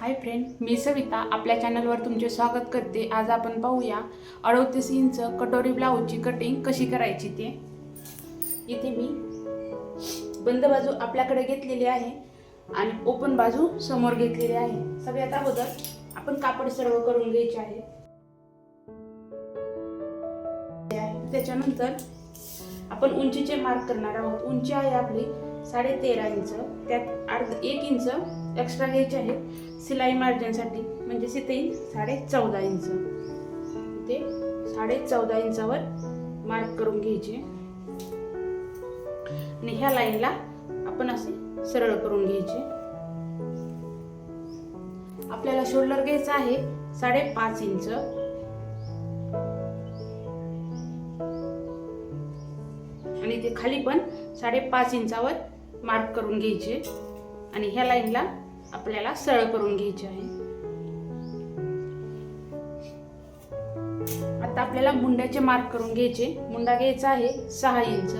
Hi friend मी सविता. आपल्या चॅनलवर तुमचे स्वागत करते. आज आपण पाहूया अडोतीस इंच कटोरी ब्लाऊजची कटिंग कशी करायची ते. इथे मी बंद बाजू आपल्याकडे घेतलेली आहे आणि ओपन बाजू समोर घेतलेली आहे. सगळ्यात अगोदर आपण कापड सर्व करून घ्यायचे आहे. त्याच्यानंतर आपण उंचीचे मार्क करणार आहोत. उंची आहे आपली साडे तेरा इंच. त्यात अर्ध एक इंच एक्स्ट्रा घ्यायचे आहे सिलाई मार्जिनसाठी म्हणजे तिथे साडे चौदा इंच. ते साडे चौदा इंचावर मार्क करून घ्यायचे. आणि ह्या लाईनला आपण असे सरळ करून घ्यायचे. आपल्याला शोल्डर घ्यायचा आहे साडेपाच इंच. आणि ते खाली पण साडेपाच इंचावर मार्क करून घ्यायचे. आणि ह्या लाईनला आपल्याला सरळ करून घ्यायची आहे. आता आपल्याला मुंड्याचे मार्क करून घ्यायचे. मुंडा घ्यायचा आहे सहा इंच.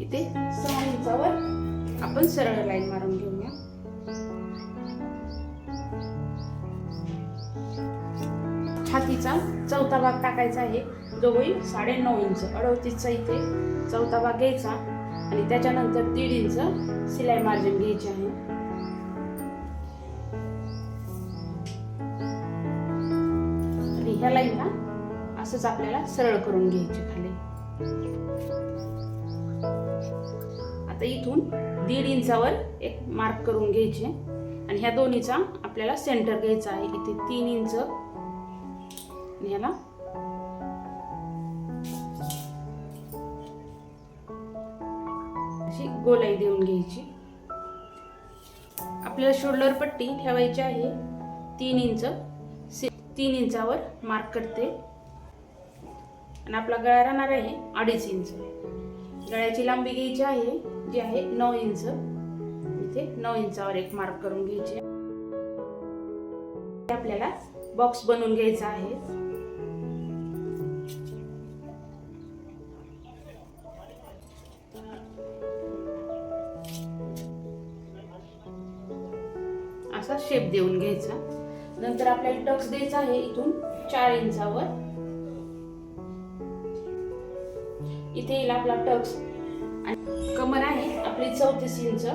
इथे सहा इंचावर आपण सरळ लाईन मारून घेऊया. छातीचा चौथा भाग टाकायचा आहे. जो होईल साडे नऊ इंच. अडवतीसचा इथे चौथा भाग घ्यायचा. आणि त्याच्यानंतर दीड इंच सिलाई मार्जिन घ्यायचे आहे. आणि ह्या लाईनला असंच आपल्याला सरळ करून घ्यायचे खाली. आता इथून दीड इंचावर एक मार्क करून घ्यायचे. आणि ह्या दोन्हीचा आपल्याला सेंटर घ्यायचा आहे. इथे तीन इंच. आणि ह्याला गोलाई देऊन घ्यायची. आपल्याला शोल्डर पट्टी ठेवायची आहे. तीन इंच से तीन इंचावर मार्क करते. आणि आपला गळा राहणार आहे अडीच इंच. गळ्याची लांबी घ्यायची आहे जी आहे नऊ इंच. इथे नऊ इंचावर एक मार्क करून घ्यायचे आपल्याला बॉक्स बनवून घ्यायचा आहे. असा शेप देऊन घ्यायचा. नंतर आपल्याला टक्स द्यायचा आहे इथून चार इंचावर. इथे येईल आपला टक्स आणि कमर आहे आपली चौतीस इंच.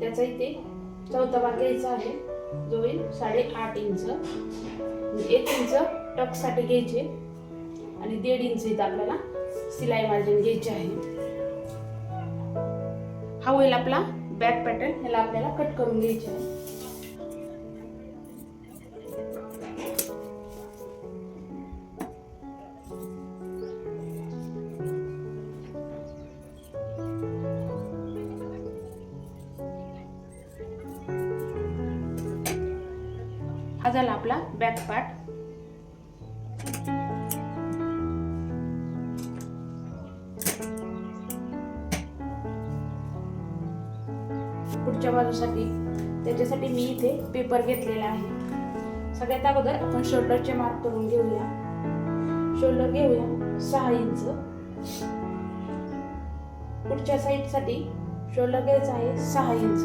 त्याचा इथे चौथा भाग घ्यायचा आहे. जो होईल साडेआठ इंच. एक इंच टक्ससाठी घ्यायचे. आणि दीड इंच इथं आपल्याला सिलाई मार्जिन घ्यायचे आहे. हा होईल आपला बॅक पॅटर्न ह्याला आपल्याला कट करून घ्यायचे आहे. झाला आपला बॅक पार्ट पुढच्या बाजूसाठी त्याच्यासाठी मी इथे पेपर घेतलेला आहे. सगळ्यात अगोदर आपण शोल्डरचे मार्क करून घेऊया. शोल्डर घेऊया सहा इंच पुढच्या साईडसाठी शोल्डर घ्यायचं आहे सहा इंच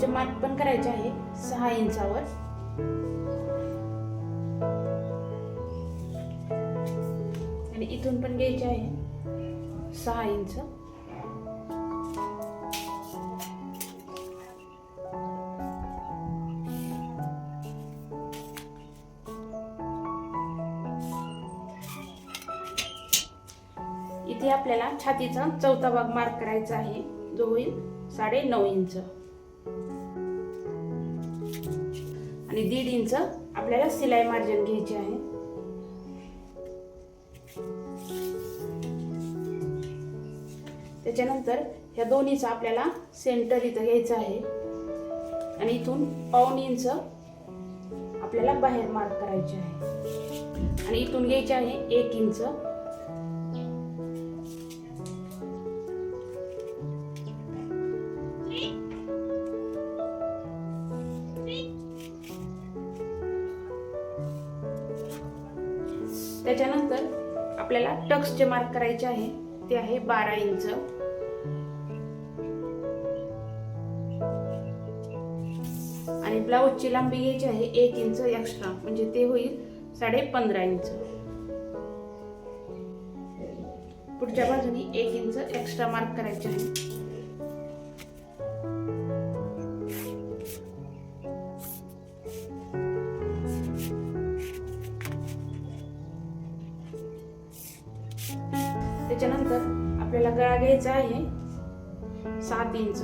त्यांचे आर्महोलचे मार्क पण करायचे आहे सहा इंचावर. आणि इथून पण घ्यायचे आहे सहा इंच. इथे आपल्याला छातीचा चौथा भाग मार्क करायचा आहे जो होईल साडे नऊ इंच. आणि दीड इंच आपल्याला सिलाई मार्जिन घ्यायची आहे. त्याच्यानंतर ह्या दोन्हीचा आपल्याला सेंटर इथं घ्यायचं आहे. आणि इथून पाऊन इंच आपल्याला बाहेर मार्क करायचे आहे. आणि इथून घ्यायचे आहे एक इंच. त्याच्यानंतर आपल्याला टक्सचे मार्क करायचे आहे ते आहे बारा इंच. आणि ब्लाऊजची लांबी घ्यायची आहे एक इंच एक्स्ट्रा म्हणजे ते होईल साडे पंधरा इंच. पुढच्या बाजूनी एक इंच एक्स्ट्रा मार्क करायचे आहे. इंच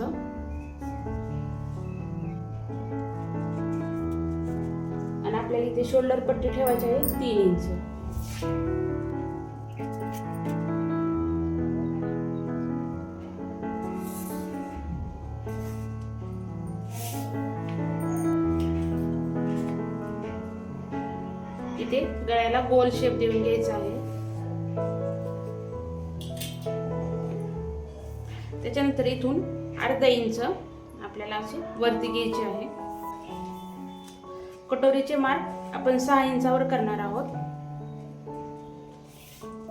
आणि आपल्याला इथे शोल्डर पट्टी ठेवायची आहे तीन इंच. इथे गळ्याला गोल शेप देऊन घ्यायचा आहे. त्याच्यानंतर इथून अर्धा इंच आपल्याला असे वरती घ्यायचे आहे. कटोरीचे मार्क आपण सहा इंचावर करणार आहोत.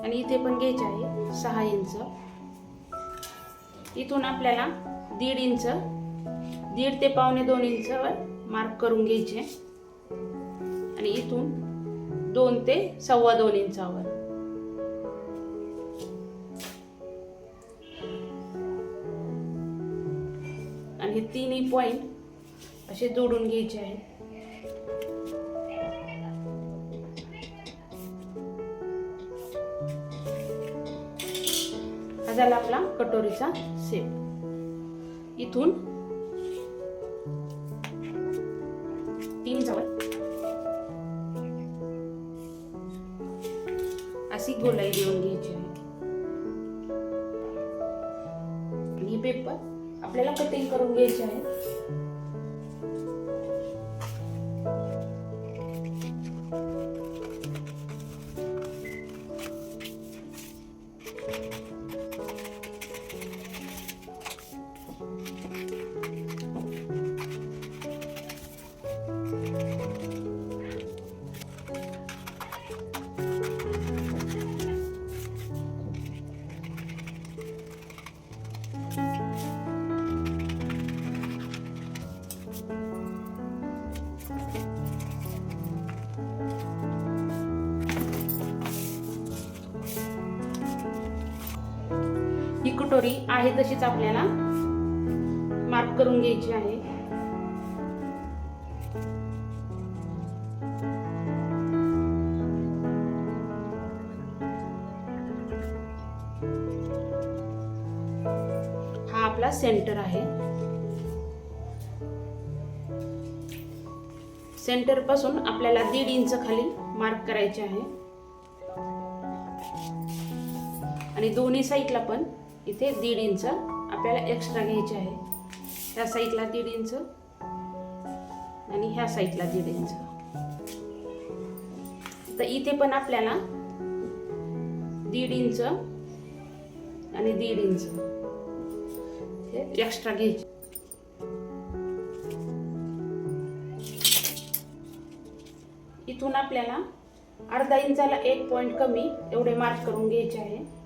आणि इथे पण घ्यायचे आहे सहा इंच. इथून आपल्याला दीड इंच दीड ते पावणे दोन इंचवर मार्क करून घ्यायचे. आणि इथून दोन ते सव्वा दोन इंचावर. हे तिन्ही पॉइंट असे जोडून घ्यायचे आहेत. हा झाला आपला कटोरीचा सेप इथून तीन चमच अशी गोलाई देऊन घ्यायची. आपल्याला कटिंग करून घ्यायची आहे. कटोरी आहे तशीच आपल्याला मार्क करून घ्यायची आहे. हा आपला सेंटर आहे. सेंटरपासून आपल्याला दीड इंच खाली मार्क करायचे आहे. आणि दोन्ही साईडला पण इथे दीड इंच आपल्याला एक्स्ट्रा घ्यायचे आहे. ह्या साईडला दीड इंच आणि ह्या साईडला दीड इंच. तर इथे पण आपल्याला दीड इंच आणि दीड इंच हे एक्स्ट्रा घ्यायचे. इथून आपल्याला अर्धा इंचाला एक पॉइंट कमी एवढे मार्क करून घ्यायचे आहे.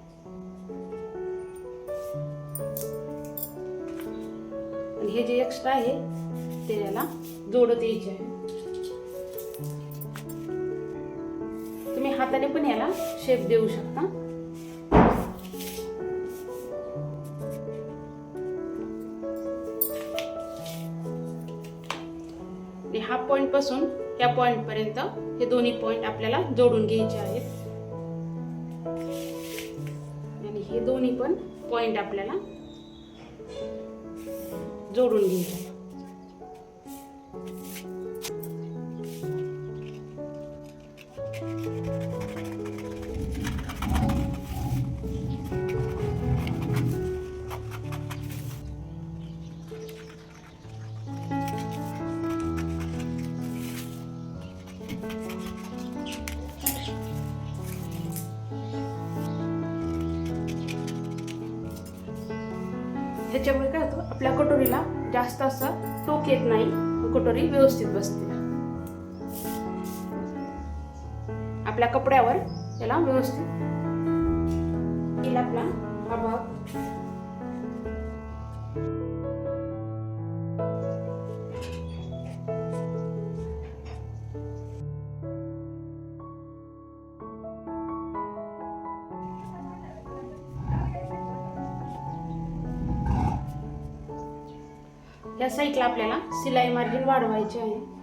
आणि हे जे एक्स्ट्रा आहे ते याला जोडत यायचे. आहे तुम्ही हाताने पण याला शेप देऊ शकता. आणि हा पॉइंटपासून या पॉइंट पर्यंत हे दोन्ही पॉइंट आपल्याला जोडून घ्यायचे आहेत. आणि हे दोन्ही पण पॉइंट आपल्याला जोडून घ्यायचे ह्याच्यामुळे काय होतं आपल्या कटोरीला जास्त असं टोक येत नाही कटोरी व्यवस्थित बसते. आपल्या कपड्यावर त्याला व्यवस्थित आपला हा भाग या साईडला आपल्याला सिलाई मार्जिन वाढवायची आहे.